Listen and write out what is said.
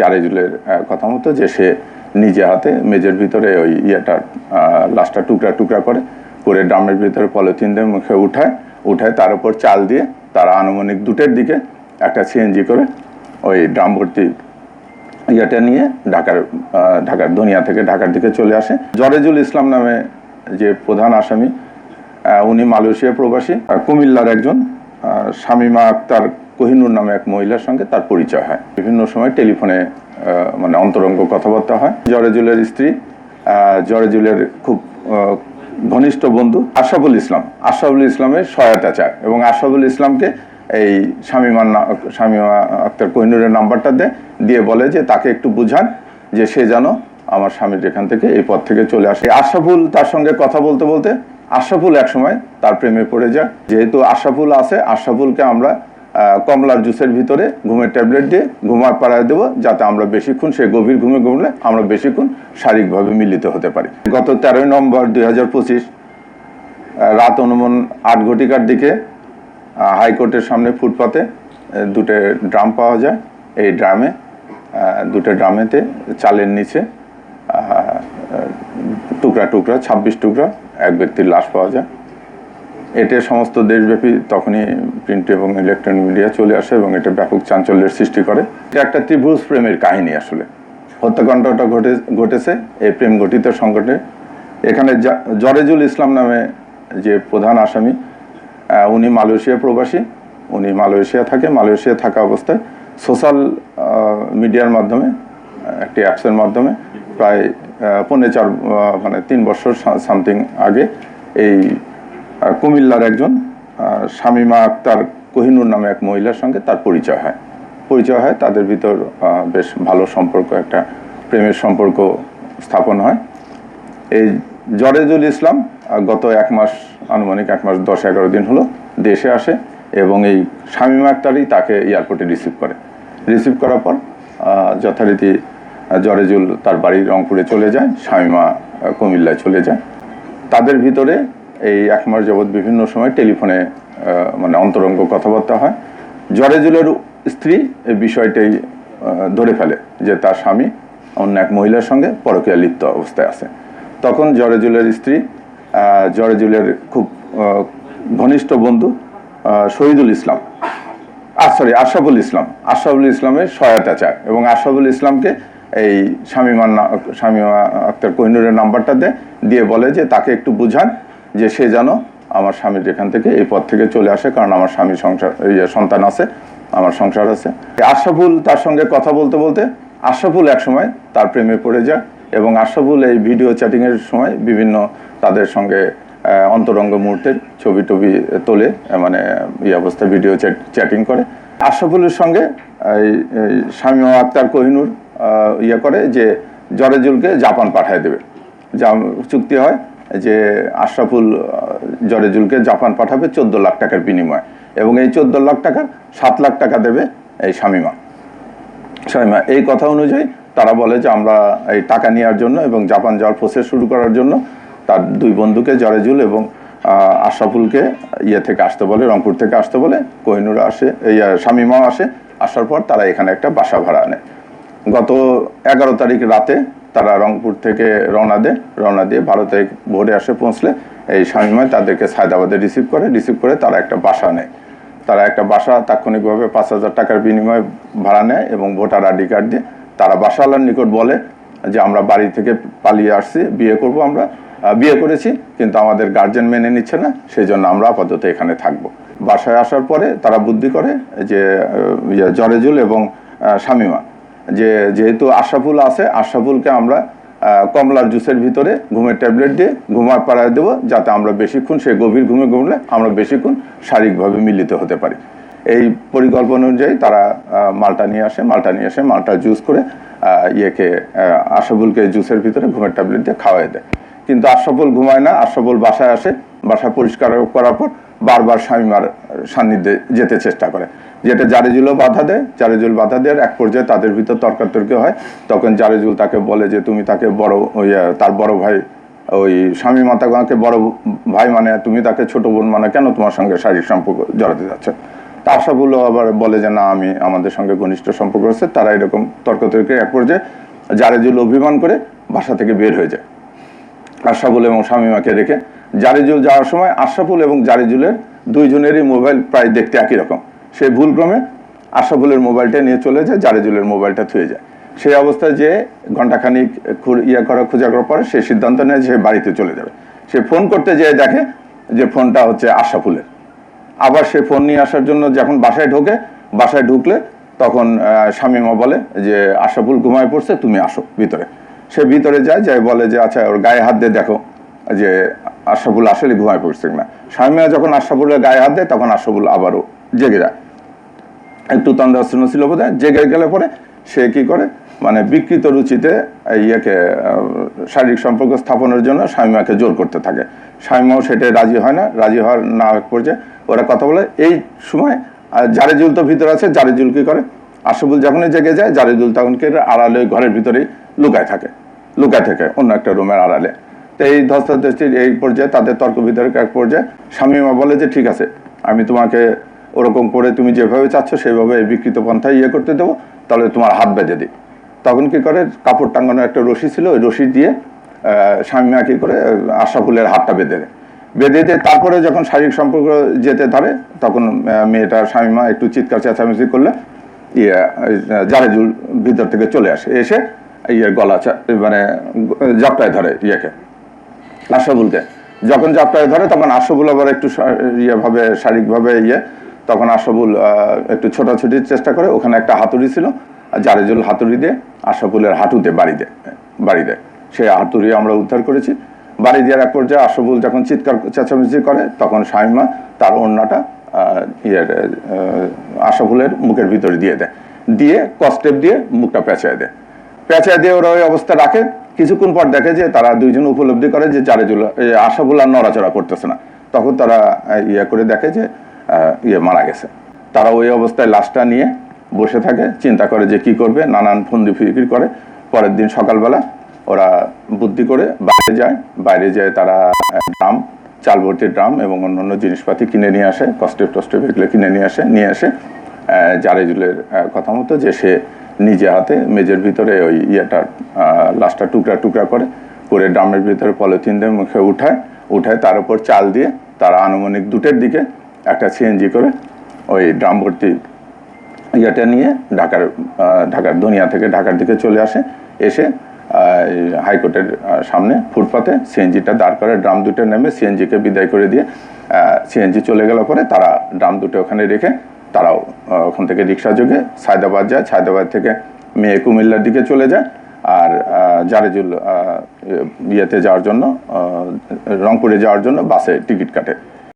জারেজুলের কথা মতো যে সে নিজে হাতে মেজের ভিতরে ওই ইয়েটা লাশটা টুকরা টুকরা করে করে ড্রামের ভিতরে পলিথিন দিয়ে মুখে উঠায় উঠায় তার উপর চাল দিয়ে তারা আনুমানিক দুটের দিকে একটা সিএনজি করে ওই ড্রাম ভর্তি ইয়েটা নিয়ে ঢাকার ঢাকার দুনিয়া থেকে ঢাকার দিকে চলে আসে। জরেজুল ইসলাম নামে যে প্রধান আসামি উনি মালয়েশিয়া প্রবাসী কুমিল্লার একজন শামীমা আক্তার কোহিনুর নামে এক মহিলার সঙ্গে তার পরিচয় হয়। বিভিন্ন সময় টেলিফোনে মানে অন্তরঙ্গ কথাবার্তা হয়। জরেজুলের স্ত্রী জরেজুলের খুব ঘনিষ্ঠ বন্ধু আশাফুল ইসলাম। আশাফুল ইসলামের সহায়তা চায় এবং আশাফুল ইসলামকে এই শামিমার শামিমা আক্তার কোহিনুরের নাম্বারটা দেয় দিয়ে বলে যে তাকে একটু বুঝান যে সে যেন আমার স্বামীর এখান থেকে এই পথ থেকে চলে আসে। আশাফুল তার সঙ্গে কথা বলতে বলতে আশরাফুল একসময় তার প্রেমে পড়ে যায়। যেহেতু আশাফুল আছে আশাফুলকে আমরা কমলার জুসের ভিতরে ঘুমের ট্যাবলেট দিয়ে ঘুমায় পাড়ায় দেবো যাতে আমরা বেশিক্ষণ সে গভীর ঘুমে ঘুমলে আমরা বেশিক্ষণ শারীরিকভাবে মিলিত হতে পারি। গত তেরোই নভেম্বর দুই হাজার পঁচিশ রাত অনুমান আট ঘটিকার দিকে হাইকোর্টের সামনে ফুটপাতে দুটো ড্রাম পাওয়া যায়। এই ড্রামে দুটো ড্রামেতে চালের নিচে টুকরা টুকরা, ছাব্বিশ টুকরা এক ব্যক্তির লাশ পাওয়া যায়। এতে সমস্ত দেশব্যাপী তখনই প্রিন্ট এবং ইলেকট্রনিক মিডিয়া চলে আসে এবং এটা ব্যাপক চাঞ্চল্যের সৃষ্টি করে। এটা একটা ত্রিভুজ প্রেমের কাহিনী আসলে। হত্যাকাণ্ডটা ঘটে, ঘটেছে, এই প্রেম ঘটিত সংকটে। এখানে জরেজুল ইসলাম নামে যে প্রধান আসামি উনি মালয়েশিয়া প্রবাসী। উনি মালয়েশিয়া থাকে, মালয়েশিয়া থাকা অবস্থায় সোশ্যাল মিডিয়ার মাধ্যমে, একটি অ্যাপসের মাধ্যমে প্রায় পৌনে চার মানে তিন বছর সামথিং আগে এই কুমিল্লার একজন শামীমা আক্তার কোহিনুর নামে এক মহিলার সঙ্গে তার পরিচয় হয়। পরিচয় হয়, তাদের ভিতর বেশ ভালো সম্পর্ক, একটা প্রেমের সম্পর্ক স্থাপন হয়। এই জরেজুল ইসলাম গত এক মাস, আনুমানিক এক মাস দশ এগারো দিন হলো, দেশে আসে এবং এই শামীমা আক্তারই তাকে এয়ারপোর্টে রিসিভ করে। রিসিভ করার পর যথারীতি জরেজুল তার বাড়ি রংপুরে চলে যায়, শামীমা কুমিল্লায় চলে যায়। তাদের ভিতরে এই এক মাস যাবৎ বিভিন্ন সময় টেলিফোনে মানে অন্তরঙ্গ কথাবার্তা হয়। জরেজুলের স্ত্রী এই বিষয়টাই ধরে ফেলে যে তার স্বামী অন্য এক মহিলার সঙ্গে পরকীয়া লিপ্ত অবস্থায় আছে। তখন জরেজুলের স্ত্রী জরেজুলের খুব ঘনিষ্ঠ বন্ধু শহীদুল ইসলাম সরি আশরাফুল ইসলাম আশরাফুল ইসলামের সহায়তা চায় এবং আশাফুল ইসলামকে এই শামিমার না- শামিমা আক্তার কোহিনুরের নাম্বারটা দেয় দিয়ে বলে যে তাকে একটু বুঝান যে সে যেন আমার স্বামীর এখান থেকে এই পথ থেকে চলে আসে, কারণ আমার স্বামী সংসার সন্তান আছে, আমার সংসার আছে। আশাফুল তার সঙ্গে কথা বলতে বলতে আশরাফুল একসময় তার প্রেমে পড়ে যায় এবং আশাফুল এই ভিডিও চ্যাটিংয়ের সময় বিভিন্ন তাদের সঙ্গে অন্তরঙ্গ মুহূর্তের ছবি টবি তোলে মানে এই অবস্থায় ভিডিও চ্যাটিং করে। আশরাফুলের সঙ্গে এই স্বামী আক্তার কোহিনুর ইয়ে করে যে জরেজুলকে জাপান পাঠায় দেবে। যা চুক্তি হয় যে আশরাফুল জরেজুলকে জাপান পাঠাবে চোদ্দ লাখ টাকার বিনিময়ে এবং এই চোদ্দ লাখ টাকার সাত লাখ টাকা দেবে এই শামীমা। শামীমা, এই কথা অনুযায়ী তারা বলে যে আমরা এই টাকা নেওয়ার জন্য এবং জাপান যাওয়ার প্রসেস শুরু করার জন্য তার দুই বন্ধুকে জরেজুল এবং আশরাফুলকে ইয়ে থেকে আসতে বলে, রংপুর থেকে আসতে বলে, কোহিনুর আসে, এই শামীমাও আসে, আসার পর তারা এখানে একটা বাসা ভাড়া আনে গত এগারো তারিখ রাতে তারা রংপুর থেকে রওনা দেয়। রওনা দিয়ে তারিখ ভোরে আসে পৌঁছলে এই শামীমায় তাদেরকে সায়দাবাদে রিসিভ করে। রিসিভ করে তারা একটা বাসা নেয়। তারা একটা বাসা তাৎক্ষণিকভাবে পাঁচ হাজার টাকার বিনিময়ে ভাড়া নেয় এবং ভোটার আইডি কার্ড দিয়ে তারা বাসাওয়ালার নিকট বলে যে, আমরা বাড়ি থেকে পালিয়ে আসছি, বিয়ে করব আমরা। বিয়ে করেছি, কিন্তু আমাদের গার্জেন মেনে নিচ্ছে না সেই জন্য আমরা আপাতত এখানে থাকব। বাসায় আসার পরে তারা বুদ্ধি করে যে জরেজুল এবং শামীমা যে যেহেতু আশাফুল আছে আশরাফুলকে আমরা কমলার জুসের ভিতরে ঘুমের ট্যাবলেট দিয়ে ঘুমায় পাড়ায় দেবো, যাতে আমরা বেশিক্ষণ সে গভীর ঘুমে ঘুমলে আমরা বেশিক্ষণ শারীরিকভাবে মিলিত হতে পারি। এই পরিকল্পনা অনুযায়ী তারা মালটা নিয়ে আসে, মালটা নিয়ে আসে মালটা জুস করে ইয়েকে আশাফুলকে জুসের ভিতরে ঘুমের ট্যাবলেট দিয়ে খাওয়াই দেয়। কিন্তু আশরাফুল ঘুমায় না আশরাফুল বাসায় আসে, বাসা পরিষ্কার করার পর বারবার স্বামীমার সান্নিধ্যে যেতে চেষ্টা করে। যেটা জারেজুলও বাধা দেয়, জারেজুল বাধা দেওয়ার এক পর্যায়ে তাদের ভিতর তর্কাতর্কি হয়। তখন জারেজুল তাকে বলে যে, তুমি তাকে বড় ওই তার বড় ভাই, ওই স্বামী মাতাগাঁকে বড় ভাই মানে তুমি তাকে ছোট বোন মানে কেন তোমার সঙ্গে শারীরিক সম্পর্ক জড়াতে যাচ্ছে? তা আশাফুলও আবার বলে যে, না, আমি আমাদের সঙ্গে ঘনিষ্ঠ সম্পর্ক আছে তারা এরকম তর্কতর্কে এক পর্যায়ে জারেজুল অভিমান করে বাসা থেকে বের হয়ে যায়। আশরাফুল এবং শামিমাকে রেখে জারিজুল যাওয়ার সময় আশরাফুল এবং জারিজুলের দুইজনেরই মোবাইল প্রায় দেখতে একই রকম। সে ভুলক্রমে আশরাফুলের মোবাইলটা নিয়ে চলে যায়, জারিজুলের মোবাইলটা থুয়ে যায়। সেই অবস্থায় যে ঘন্টাখানিক ইয়ে করা খোঁজা করার পরে সে সিদ্ধান্ত নেয় যে বাড়িতে চলে যাবে। সে ফোন করতে যেয়ে দেখে যে ফোনটা হচ্ছে আশরাফুলের। আবার সে ফোন নিয়ে আসার জন্য যখন বাসায় ঢোকে, বাসায় ঢুকলে তখন শামীমা বলে যে, আশরাফুল ঘুমায় পড়ছে, তুমি আসো ভিতরে। সে ভিতরে যায় যাই বলে যে আচ্ছা ওর গায়ে হাত দিয়ে দেখো যে আশরাফুল আসলে ঘুমায় পড়ছে কিনা। শামীমা যখন আশরাফুলের গায়ে হাত দেয়, তখন আশরাফুল আবারও জেগে যায়। একটু তন্দ্রাস্ত্রণ ছিল বোধ জেগে গেলে পরে সে কি করে? মানে বিকৃত রুচিতে ইয়েকে শারীরিক সম্পর্ক স্থাপনের জন্য স্বামীমাকে জোর করতে থাকে। স্বামীমাও সেটাই রাজি হয় না, রাজি হওয়ার না পর্যায়ে ওরা কথা বলে। এই সময় জারেজুল তো ভিতরে আছে, জারেজুল কি করে? আশরাফুল যখনই জেগে যায়, জারেজুল তখন কি আড়ালে ঘরের ভিতরেই লুকায় থাকে। লুকায় থেকে অন্য একটা রুমের আড়ালে। তো এই ধস্তাধস্তির এই পর্যায়ে তাদের তর্ক বিতর্ক এক পর্যায়ে স্বামীমা বলে যে ঠিক আছে আমি তোমাকে ওরকম করে তুমি যেভাবে চাচ্ছ সেভাবে এই বিকৃত পন্থায় ইয়ে করতে দেবো তাহলে তোমার হাত বেঁধে দিই। তখন কি করে? কাপড় টাঙ্গানো একটা রশি ছিল ওই রশি দিয়ে স্বামীমা কী করে আহ, আশরাফুলের হাতটা বেঁধে দেয়। বেঁধে দিয়ে তারপরে যখন শারীরিক সম্পর্ক যেতে ধরে তখন মেয়েটা স্বামীমা একটু চিৎকার চেঁচামেচি করলে ইয়ে আহ, জারেজুল ভিতর থেকে চলে আসে। এসে ইয়ের গলা মানে জাপটায় ধরে ইয়েকে আশরাফুলকে যখন জাপটায় ধরে তখন আশরাফুল আবার একটু ইয়েভাবে শারীরিকভাবে ইয়ে তখন আশরাফুল আহ, একটু ছোটাছুটির চেষ্টা করে ওখানে একটা হাতুড়ি ছিল জারেজুল হাতুড়ি দিয়ে আশরাফুলের হাঁটুতে বাড়ি দেয় বাড়ি দেয় সেই হাতুড়ি আমরা উদ্ধার করেছি। বাড়ি দেওয়ার এক পর্যায়ে আশরাফুল যখন চিৎকার চেঁচামেচি করে তখন শাইমা তার অন্যটা ইয়ের আহ, আশরাফুলের মুখের ভিতরে দিয়ে দেয়। দিয়ে কস্টেপ দিয়ে মুখটা পেঁচায় দেয়। পেঁচা দিয়ে ওরা ওই অবস্থা রাখে। কিছুক্ষণ পর দেখে যে তারা দুইজন উপলব্ধি করে যে জারেজুল আশাফুল আর নড়াচড়া করতেছে না। তখন তারা ইয়ে করে দেখে যে ইয়ে মারা গেছে। তারা ওই অবস্থায় লাশটা নিয়ে বসে থাকে, চিন্তা করে যে কি করবে, নানান ফন্দি ফিকির করে। পরের দিন সকালবেলা ওরা বুদ্ধি করে বাইরে যায়। বাইরে যায় তারা ড্রাম চাল ভর্তি ড্রাম এবং অন্যান্য জিনিসপাতি কিনে নিয়ে আসে কস্টেপ টস্টেপ এগুলো কিনে নিয়ে আসে নিয়ে আসে জারেজুলের কথা মতো যে সে নিজে হাতে মেজের ভিতরে ওই ইয়েটার লাশটা টুকরা টুকরা করে করে ড্রামের ভিতরে পলিথিন দিয়ে মুখে উঠায় উঠায় তার উপর চাল দিয়ে তারা আনুমানিক দুটের দিকে একটা সিএনজি করে ওই ড্রাম ভর্তি ইয়েটা নিয়ে ঢাকার ঢাকার দুনিয়া থেকে ঢাকার দিকে চলে আসে। এসে হাইকোর্টের সামনে ফুটপাতে সিএনজিটা দাঁড় করে, ড্রাম দুটো নেমে সিএনজিকে বিদায় করে দিয়ে সিএনজি চলে গেল পরে তারা ড্রাম দুটো ওখানে রেখে তারাও ওখান থেকে রিক্সা যোগে সায়দাবাদ যায়। সায়দাবাদ থেকে মেয়ে কুমিল্লার দিকে চলে যায় আর জারেজুল ইয়েতে যাওয়ার জন্য রংপুরে যাওয়ার জন্য বাসে টিকিট কাটে।